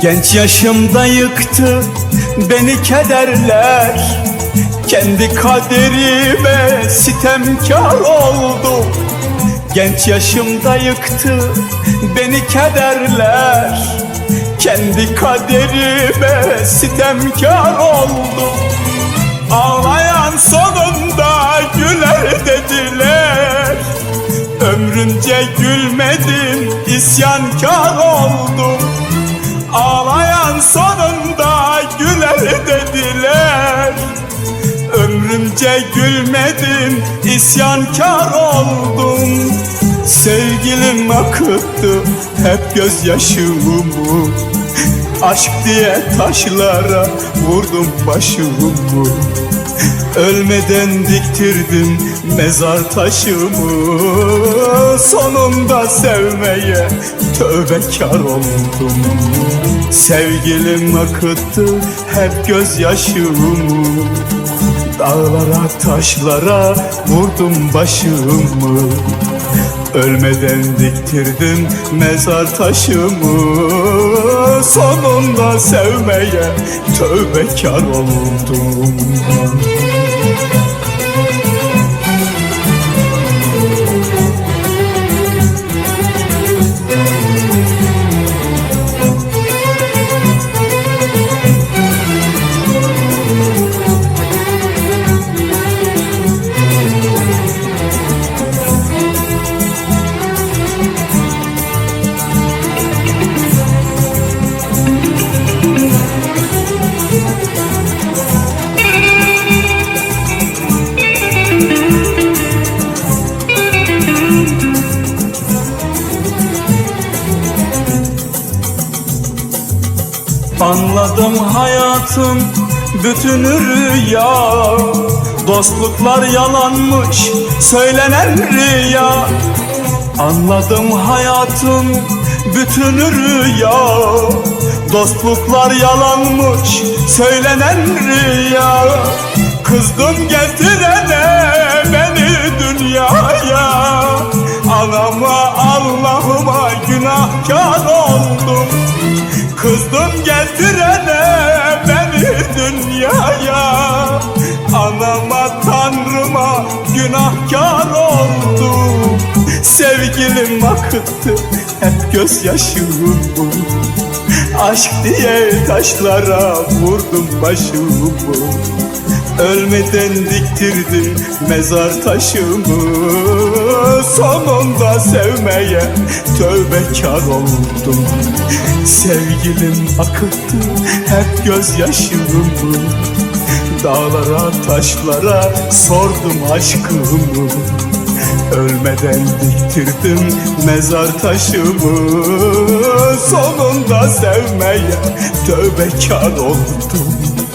Genç yaşımda yıktı beni kederler. Kendi kaderime sitemkar oldum Genç yaşımda yıktı beni kederler. Kendi kaderime sitemkar oldum Ağlayan sonunda güler dediler. Ömrümce gülmedim isyankar oldum Ağlayan sonunda güler dediler. Ömrümce gülmedim isyankar oldum. Sevgilim akıttı hep gözyaşımı. Aşk diye taşlara vurdum başımı Ölmeden diktirdim mezar taşımı Sonunda sevmeye tövbekar oldum. Sevgilim akıttı hep gözyaşımı Dağlara taşlara vurdum başımı Ölmeden diktirdim mezar taşımı. Sonunda sevmeye tövbekar oldum Anladım hayatın bütünü rüya. Dostluklar yalanmış söylenen rüya. Anladım hayatın bütünü rüya. Dostluklar yalanmış söylenen rüya. Kızdım getirene beni dünyaya. Anama Kızdım getirene beni dünyaya. Anama tanrıma günahkar oldum Sevgilim akıttı hep gözyaşımı. Aşk diye taşlara vurdum başımı Ölmeden diktirdim mezar taşımı. Sonunda sevmeye tövbekar oldum. Sevgilim akıttı hep gözyaşımı. Dağlara taşlara sordum aşkımı. Ölmeden diktirdim mezar taşımı. Sonunda sevmeye tövbekar oldum